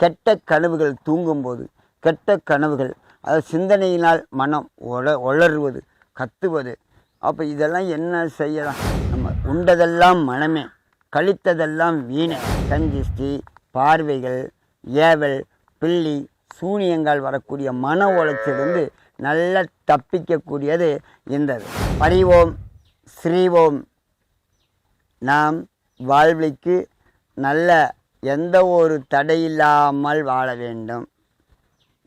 கெட்ட கனவுகள் தூங்கும்போது கெட்ட கனவுகள் அதாவது சிந்தனையினால் மனம் ஒள ஒளறுவது கத்துவது அப்போ இதெல்லாம் என்ன செய்யலாம்? நம்ம உண்டதெல்லாம் மனமே கழித்ததெல்லாம் வீணை. கஞ்சிஷ்டி பார்வைகள் ஏவல் பில்லி சூனியங்கள் வரக்கூடிய மன உளைச்சிலிருந்து நல்லா தப்பிக்கக்கூடியது இந்த பரிவோம் ஸ்ரீவோம். நாம் வாழ்விக்கு நல்ல எந்த ஒரு தடையில்லாமல் வாழ வேண்டும்.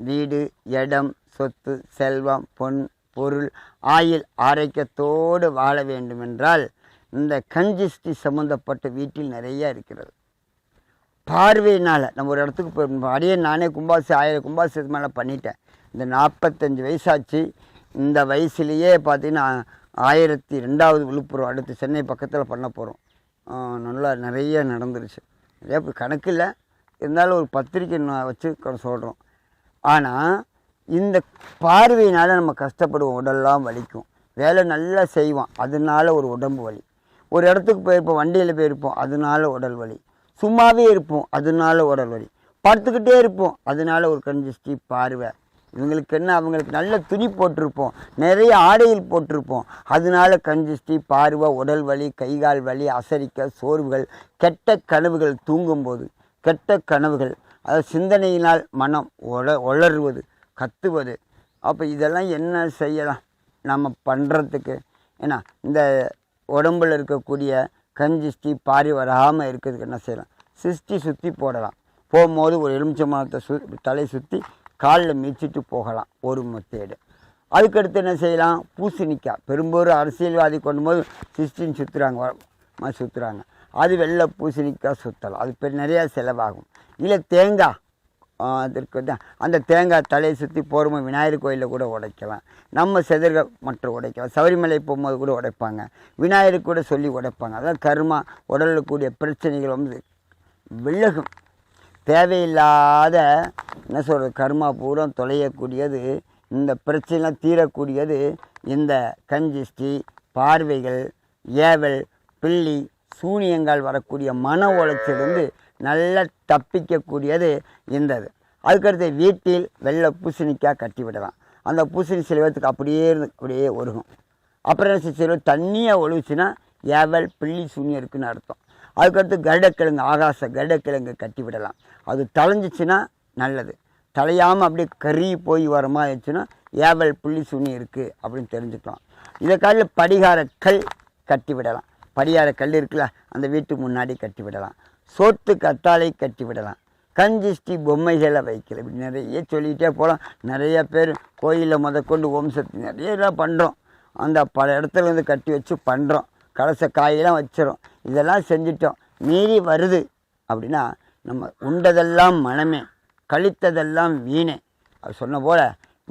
வீடு இடம் சொத்து செல்வம் பொன் பொருள் ஆயுள் ஆரோக்கியத்தோடு வாழ வேண்டுமென்றால் இந்த கஞ்சிஸ்டி சம்மந்தப்பட்ட வீட்டில் நிறைய இருக்கிறது. பார்வையினால் நம்ம ஒரு இடத்துக்கு போய் அடியே நானே கும்பாசி ஆயிரம் கும்பாசத்துக்கு மேலே பண்ணிட்டேன். இந்த நாற்பத்தஞ்சு வயசாச்சு. இந்த வயசுலேயே பார்த்தீங்கன்னா ஆயிரத்தி ரெண்டாவது விழுப்புரம் அடுத்து சென்னை பக்கத்தில் பண்ண போகிறோம் நல்லா நிறைய நடந்துருச்சு. நிறைய இப்ப கணக்கு இல்லை. இருந்தாலும் ஒரு பத்திரிக்கை நான் வச்சு சொல்கிறோம் ஆனால் இந்த பார்வையினால் நம்ம கஷ்டப்படுவோம். உடல்லாம் வலிக்கும். வேலை நல்லா செய்வோம் அதனால ஒரு உடம்பு வலி. ஒரு இடத்துக்கு போயிருப்போம் வண்டியில் போயிருப்போம் அதனால உடல் வலி. சும்மாவே இருப்போம். அதனால உடல் வலி. படுத்துக்கிட்டே இருப்போம். அதனால ஒரு கஞ்சிஷ்டி பார்வை. இவங்களுக்கு என்ன அவங்களுக்கு நல்ல துணி போட்டிருப்போம். நிறைய ஆடையில் போட்டிருப்போம். அதனால கஞ்சிஷ்டி பார்வை உடல் வலி கைகால் வலி அசரிக்க சோர்வுகள் கெட்ட கனவுகள் தூங்கும்போது கெட்ட கனவுகள் அதாவது சிந்தனையினால் மனம் ஒள ஒளறுவது கத்துவது. அப்போ இதெல்லாம் என்ன செய்யலாம்? நம்ம பண்ணுறதுக்கு ஏன்னா இந்த உடம்புல இருக்கக்கூடிய கஞ்சிஷ்டி பாரி வராமல் இருக்கிறதுக்கு என்ன செய்யலாம்? சிஷ்டி சுற்றி போடலாம். போகும்போது ஒரு எலுமிச்சம்பழத்தை சு தலை சுற்றி காலில் மிதிச்சிட்டு போகலாம் ஒரு மெத்தேடு. அதுக்கடுத்து என்ன செய்யலாம்? பூசணிக்காய் பெரும்போரு அரசியல்வாதி கொண்டும்போது சிஸ்டின் சுற்றுறாங்க சுற்றுறாங்க அது வெள்ளை பூசணிக்காய் சுற்றலாம் அது பெரிய நிறையா செலவாகும். இல்லை தேங்காய் அதற்கு அந்த தேங்காய் தலையை சுற்றி போகிறோமோ விநாயகர் கோயிலில் கூட உடைக்கலாம். நம்ம செதர்கள் மற்றும் உடைக்கலாம். சபரிமலை போகும்போது கூட உடைப்பாங்க. விநாயகர் கூட சொல்லி உடைப்பாங்க. அதான் கர்மா உடலில் கூடிய பிரச்சனைகள் வந்து விலகும். தேவையில்லாத என்ன சொல்கிறது கர்மா பூரம் தொலையக்கூடியது இந்த பிரச்சனைலாம் தீரக்கூடியது இந்த கஞ்சிஷ்டி பார்வைகள் ஏவல் பில்லி சூனியங்கள் வரக்கூடிய மன உளைச்சிலிருந்து நல்லா தப்பிக்கக்கூடியது இந்த அதுக்கடுத்து வீட்டில் வெள்ளை பூசணிக்காய் கட்டி விடலாம். அந்த பூசணி சிலவத்துக்கு அப்படியே இருந்து அப்படியே ஒருகும். அப்புறம் என்ன சில தண்ணியை ஒழுகுச்சுன்னா ஏவல் பிள்ளி சூனியம் இருக்குன்னு அர்த்தம். அதுக்கடுத்து கருடக்கிழங்கு ஆகாச கருடக்கிழங்கு கட்டி விடலாம். அது தளைஞ்சிச்சுன்னா நல்லது. தலையாமல் அப்படியே கறி போய் வர மாதிரி ஏவல் புள்ளி சுனி இருக்குது அப்படின்னு தெரிஞ்சுக்கலாம். இதை காலில் படிகார கல் கட்டி விடலாம். படிகார கல் இருக்குல்ல அந்த வீட்டு முன்னாடி கட்டி விடலாம். சோத்து கத்தாழை கட்டி விடலாம். கஞ்சிஷ்டி பொம்மைகளை வைக்கல. இப்படி நிறைய சொல்லிகிட்டே போகலாம். நிறைய பேர் கோயிலில் முதற்கொண்டு ஓம் சக்தி நிறைய இதெல்லாம் பண்ணுறோம் அந்த பல இடத்துலருந்து கட்டி வச்சு பண்ணுறோம் கலச காயெல்லாம் வச்சிரும். இதெல்லாம் செஞ்சிட்டோம். மீறி வருது அப்படின்னா நம்ம உண்டதெல்லாம் மனமே. கழித்ததெல்லாம் வீணே. அது சொன்ன போல்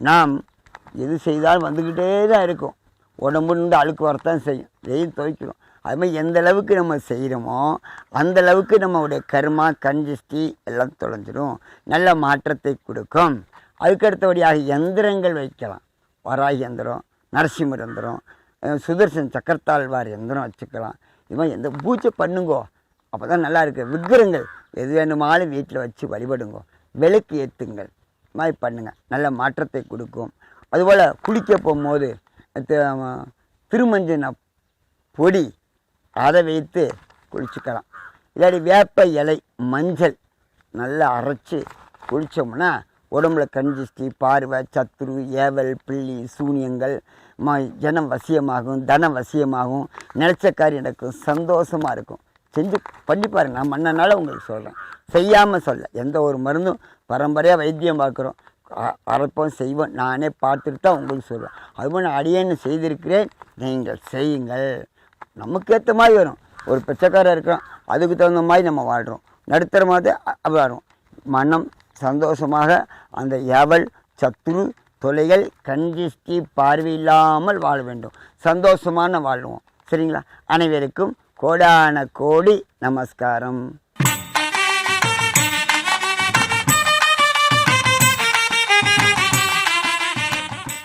நாம் எது செய்தாலும் வந்துக்கிட்டே தான் இருக்கும். உடம்புன்னு அழுக்கு வரத்தான் செய்யும். வெயில் துவைக்கிறோம் அது மாதிரி எந்த அளவுக்கு நம்ம செய்கிறோமோ அந்த அளவுக்கு நம்மளுடைய கர்மா கஞ்சிஷ்டி எல்லாம் தொலைஞ்சிடும். நல்ல மாற்றத்தை கொடுக்கும். அதுக்கடுத்தபடியாக எந்திரங்கள் வைக்கலாம். வராகி எந்திரம் நரசிம்மர் எந்திரம் சுதர்சன் சக்கரத்தாழ்வார் எந்திரம் வச்சுக்கலாம். இது மாதிரி எந்த பூஜை பண்ணுங்கோ அப்போ தான் நல்லா இருக்கு. விக்கிரங்கள் எது வேணுமாலும் வீட்டில் வச்சு வழிபடுங்கோ. விளக்கு ஏற்றுங்கள் இது மாதிரி பண்ணுங்கள் நல்ல மாற்றத்தை கொடுக்கும். அதுபோல் குளிக்க போகும்போது திருமஞ்சன பொடி அதை வைத்து குளிச்சுக்கலாம். இல்லாட்டி வேப்ப இலை மஞ்சள் நல்லா அரைச்சி குளித்தோம்னா உடம்புல கஞ்சிஷ்டி பார்வை சத்துரு ஏவல் பிள்ளி சூனியங்கள் ம ஜனம் வசியமாகும் தனம் வசியமாகும் நிலச்சக்காரி நடக்கும் சந்தோஷமாக இருக்கும். செஞ்சு பண்ணி பாருங்க. நான் மன்னனால உங்களுக்கு சொல்கிறேன் செய்யாமல் சொல்ல. எந்த ஒரு மருந்தும் பரம்பரையாக வைத்தியம் பார்க்குறோம். அறப்போம் அரைப்போம் செய்வோம். நானே பார்த்துட்டு தான் உங்களுக்கு சொல்லுவேன் அதுபோல் நான் அடியேன்னு செய்திருக்கிறேன். நீங்கள் செய்யுங்கள். நமக்கு ஏற்ற மாதிரி வரும். ஒரு பிச்சைக்காரர் இருக்கிறோம் அதுக்கு தகுந்த மாதிரி நம்ம வாழ்கிறோம் நடுத்தர மாதிரி வரும் மனம் சந்தோஷமாக அந்த எவள் சத்துரு தொலைகள் கஞ்சிஷ்டி பார்வையில்லாமல் வாழ வேண்டும். சந்தோஷமான வாழ்வோம். சரிங்களா? அனைவருக்கும் கோடான கோடி நமஸ்காரம்.